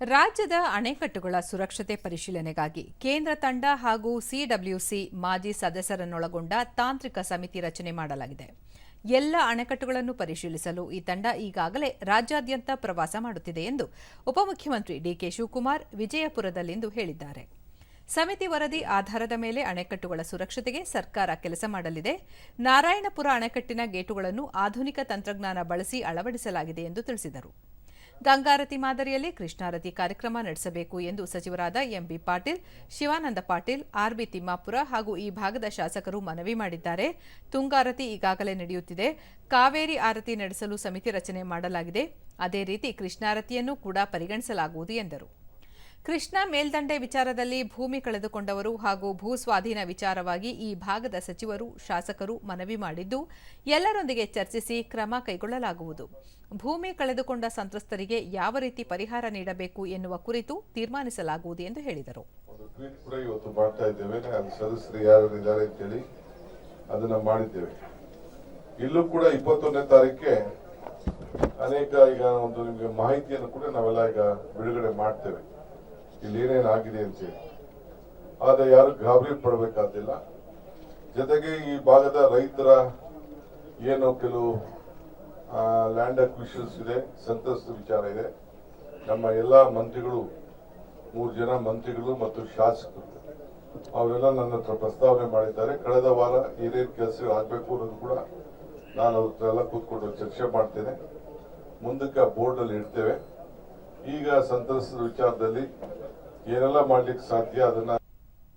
ರಾಜ್ಯದ ಅಣೆಕಟ್ಟುಗಳ ಸುರಕ್ಷತೆ ಪರಿಶೀಲನೆಗಾಗಿ ಕೇಂದ್ರ ತಂಡ ಹಾಗೂ ಸಿಡಬ್ಲ್ಯೂಸಿ ಮಾಜಿ ಸದಸ್ಯರನ್ನೊಳಗೊಂಡ ತಾಂತ್ರಿಕ ಸಮಿತಿ ರಚನೆ ಮಾಡಲಾಗಿದೆ. ಎಲ್ಲ ಅಣೆಕಟ್ಟುಗಳನ್ನು ಪರಿಶೀಲಿಸಲು ಈ ತಂಡ ಈಗಾಗಲೇ ರಾಜ್ಯಾದ್ಯಂತ ಪ್ರವಾಸ ಮಾಡುತ್ತಿದೆ ಎಂದು ಉಪಮುಖ್ಯಮಂತ್ರಿ ಡಿಕೆ ಶಿವಕುಮಾರ್ ವಿಜಯಪುರದಲ್ಲಿಂದು ಹೇಳಿದ್ದಾರೆ. ಸಮಿತಿ ವರದಿ ಆಧಾರದ ಮೇಲೆ ಅಣೆಕಟ್ಟುಗಳ ಸುರಕ್ಷತೆಗೆ ಸರ್ಕಾರ ಕೆಲಸ ಮಾಡಲಿದೆ. ನಾರಾಯಣಪುರ ಅಣೆಕಟ್ಟಿನ ಗೇಟುಗಳನ್ನು ಆಧುನಿಕ ತಂತ್ರಜ್ಞಾನ ಬಳಸಿ ಅಳವಡಿಸಲಾಗಿದೆ ಎಂದು ತಿಳಿಸಿದರು. ಗಂಗಾರತಿ ಮಾದರಿಯಲ್ಲಿ ಕೃಷ್ಣಾರತಿ ಕಾರ್ಯಕ್ರಮ ನಡೆಸಬೇಕು ಎಂದು ಸಚಿವರಾದ ಎಂಬಿ ಪಾಟೀಲ್, ಶಿವಾನಂದ ಪಾಟೀಲ್ ಆರ್ಬಿ ತಿಮ್ಮಾಪುರ ಹಾಗೂ ಈ ಭಾಗದ ಶಾಸಕರು ಮನವಿ ಮಾಡಿದ್ದಾರೆ. ತುಂಗಾರತಿ ಈಗಾಗಲೇ ನಡೆಯುತ್ತಿದೆ. ಕಾವೇರಿ ಆರತಿ ನಡೆಸಲು ಸಮಿತಿ ರಚನೆ ಮಾಡಲಾಗಿದೆ. ಅದೇ ರೀತಿ ಕೃಷ್ಣಾರತಿಯನ್ನು ಕೂಡ ಪರಿಗಣಿಸಲಾಗುವುದು ಎಂದರು. ಕೃಷ್ಣಾ ಮೇಲ್ದಂಡೆ ವಿಚಾರದಲ್ಲಿ ಭೂಮಿ ಕಳೆದುಕೊಂಡವರು ಹಾಗೂ ಭೂ ಸ್ವಾಧೀನ ವಿಚಾರವಾಗಿ ಈ ಭಾಗದ ಸಚಿವರು, ಶಾಸಕರು ಮನವಿ ಮಾಡಿದ್ದು, ಎಲ್ಲರೊಂದಿಗೆ ಚರ್ಚಿಸಿ ಕ್ರಮ ಕೈಗೊಳ್ಳಲಾಗುವುದು. ಭೂಮಿ ಕಳೆದುಕೊಂಡ ಸಂತ್ರಸ್ತರಿಗೆ ಯಾವ ರೀತಿ ಪರಿಹಾರ ನೀಡಬೇಕು ಎನ್ನುವ ಕುರಿತು ತೀರ್ಮಾನಿಸಲಾಗುವುದು ಎಂದು ಹೇಳಿದರು. ಇಲ್ಲೂ ಕೂಡ ಇಪ್ಪತ್ತೊಂದನೇ ತಾರೀಕೆ ಅನೇಕ ಈಗ ಒಂದು ನಿಮಗೆ ಮಾಹಿತಿಯನ್ನು ಕೂಡ ನಾವೆಲ್ಲ ಈಗ ಬಿಡುಗಡೆ ಮಾಡ್ತೇವೆ. ಇಲ್ಲಿ ಏನೇನು ಆಗಿದೆ ಅಂತೇಳಿ ಆದ್ರೆ ಯಾರು ಗಾಬರಿ ಪಡಬೇಕಾದಿಲ್ಲ ಜೊತೆಗೆ ಈ ಭಾಗದ ರೈತರ ಏನು ಕೆಲವು ಲ್ಯಾಂಡ್ ಅಕ್ವಿಷನ್ಸ್ ಇದೆ ಸಂತಸ ವಿಚಾರ ಇದೆ. ನಮ್ಮ ಎಲ್ಲ ಮಂತ್ರಿಗಳು, ಮೂರು ಜನ ಮಂತ್ರಿಗಳು ಮತ್ತು ಶಾಸಕರು. ಅವರೆಲ್ಲ ನನ್ನ ಹತ್ರ ಪ್ರಸ್ತಾವನೆ ಮಾಡಿದ್ದಾರೆ. ಕಳೆದ ವಾರ ಏನೇನು ಕೆಲಸಗಳು ಆಗಬೇಕು ಅನ್ನೋದು ಕೂಡ ನಾನು ಅವ್ರ ಎಲ್ಲ ಕೂತ್ಕೊಂಡು ಚರ್ಚೆ ಮಾಡ್ತೇನೆ. ಮುಂದಕ್ಕೆ ಬೋರ್ಡಲ್ಲಿ ಇಡ್ತೇವೆ. ಈಗ ಸಂತಸದ ವಿಚಾರದಲ್ಲಿ ಏನೆಲ್ಲ ಮಾಡ್ಲಿಕ್ಕೆ ಸಾಧ್ಯ ಅದನ್ನ